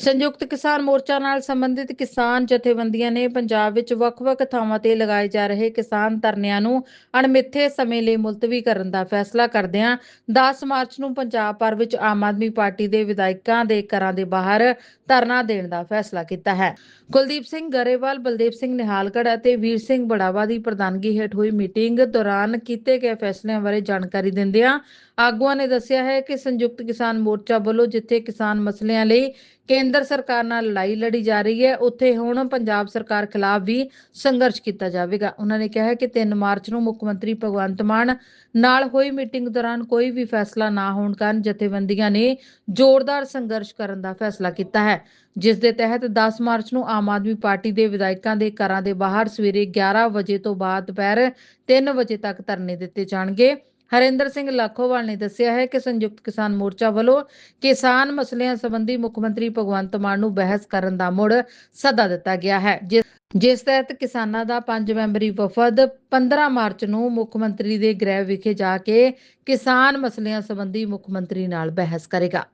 ਸੰਯੁਕਤ ਕਿਸਾਨ ਮੋਰਚਾ ਨਾਲ ਸੰਬੰਧਿਤ ਕਿਸਾਨ ਜਥੇਬੰਦੀਆਂ ਨੇ ਪੰਜਾਬ ਵਿੱਚ ਵੱਖ-ਵੱਖ ਥਾਵਾਂ ਤੇ ਲਗਾਏ ਜਾ ਰਹੇ ਕਿਸਾਨ ਧਰਨਿਆਂ ਨੂੰ ਅਣਮਿੱਥੇ ਸਮੇਂ ਲਈ ਮੁਲਤਵੀ ਕਰਨ ਦਾ ਫੈਸਲਾ ਕਰਦਿਆਂ 10 ਮਾਰਚ ਨੂੰ ਪੰਜਾਬ ਭਰ ਵਿੱਚ ਆਮ ਆਦਮੀ ਪਾਰਟੀ ਦੇ ਵਿਧਾਇਕਾਂ ਦੇ ਘਰਾਂ ਦੇ ਬਾਹਰ ਧਰਨਾ ਦੇਣ ਦਾ ਫੈਸਲਾ ਕੀਤਾ ਹੈ। ਕੁਲਦੀਪ ਸਿੰਘ ਗਰੇਵਾਲ, ਬਲਦੇਵ ਸਿੰਘ ਨਿਹਾਲਗੜ ਅਤੇ ਵੀਰ ਸਿੰਘ ਬੜਾਵਾ ਦੀ ਪ੍ਰਧਾਨਗੀ ਹੇਠ ਹੋਈ ਮੀਟਿੰਗ ਦੌਰਾਨ ਕੀਤੇ ਗਏ ਫੈਸਲਿਆਂ ਬਾਰੇ ਜਾਣਕਾਰੀ ਦਿੰਦਿਆਂ ਆਗੂਆਂ ਨੇ ਦੱਸਿਆ ਹੈ ਕਿ ਸੰਯੁਕਤ ਕਿਸਾਨ ਮੋਰਚਾ ਵੱਲੋਂ ਜਿੱਥੇ ਕਿਸਾਨ ਮਸਲਿਆਂ ਲਈ ਕੇਂਦਰ ਸਰਕਾਰ ਨਾਲ ਲੜਾਈ ਲੜੀ ਜਾ ਰਹੀ ਹੈ। ਉੱਥੇ ਹੁਣ ਪੰਜਾਬ ਸਰਕਾਰ ਖਿਲਾਫ ਵੀ ਸੰਘਰਸ਼ ਕੀਤਾ ਜਾਵੇਗਾ। ਉਹਨਾਂ ਨੇ ਕਿਹਾ ਕਿ 3 ਮਾਰਚ ਨੂੰ ਮੁੱਖ ਮੰਤਰੀ ਭਗਵੰਤ ਮਾਨ ਨਾਲ ਹੋਈ ਮੀਟਿੰਗ ਦੌਰਾਨ ਕੋਈ ਵੀ ਫੈਸਲਾ ਨਾ ਹੋਣ ਕਾਰਨ ਜਥੇਬੰਦੀਆਂ ਨੇ ਜ਼ੋਰਦਾਰ ਸੰਘਰਸ਼ ਕਰਨ ਦਾ ਫੈਸਲਾ ਕੀਤਾ ਹੈ। ਜਿਸ ਦੇ ਤਹਿਤ 10 ਮਾਰਚ ਨੂੰ ਆਮ ਆਦਮੀ ਪਾਰਟੀ ਦੇ ਵਿਧਾਇਕਾਂ ਦੇ ਘਰਾਂ ਦੇ ਬਾਹਰ ਸਵੇਰੇ 11 ਵਜੇ ਤੋਂ ਬਾਅਦ ਦੁਪਹਿਰ 3 ਵਜੇ ਤੱਕ ਧਰਨੇ ਦਿੱਤੇ ਜਾਣਗੇ। ਹਰਿੰਦਰ ਸਿੰਘ ਲਾਖੋਵਾਲ ਨੇ ਦੱਸਿਆ ਹੈ ਕਿ ਸੰਯੁਕਤ ਕਿਸਾਨ ਮੋਰਚਾ ਵੱਲੋਂ ਕਿਸਾਨ ਮਸਲਿਆਂ ਸੰਬੰਧੀ ਮੁੱਖ ਮੰਤਰੀ ਭਗਵੰਤ ਮਾਨ ਨੂੰ ਬਹਿਸ ਕਰਨ ਦਾ ਮੁੜ ਸੱਦਾ ਦਿੱਤਾ ਗਿਆ ਹੈ, ਜਿਸ ਜਿਸ ਤਹਿਤ ਕਿਸਾਨਾਂ ਦਾ ਪੰਜ ਮੈਂਬਰੀ ਵਫਦ 15 ਮਾਰਚ ਨੂੰ ਮੁੱਖ ਮੰਤਰੀ ਦੇ ਗ੍ਰਹਿ ਵਿਖੇ ਜਾ ਕੇ ਕਿਸਾਨ ਮਸਲਿਆਂ ਸੰਬੰਧੀ ਮੁੱਖ ਮੰਤਰੀ ਨਾਲ ਬਹਿਸ ਕਰੇਗਾ।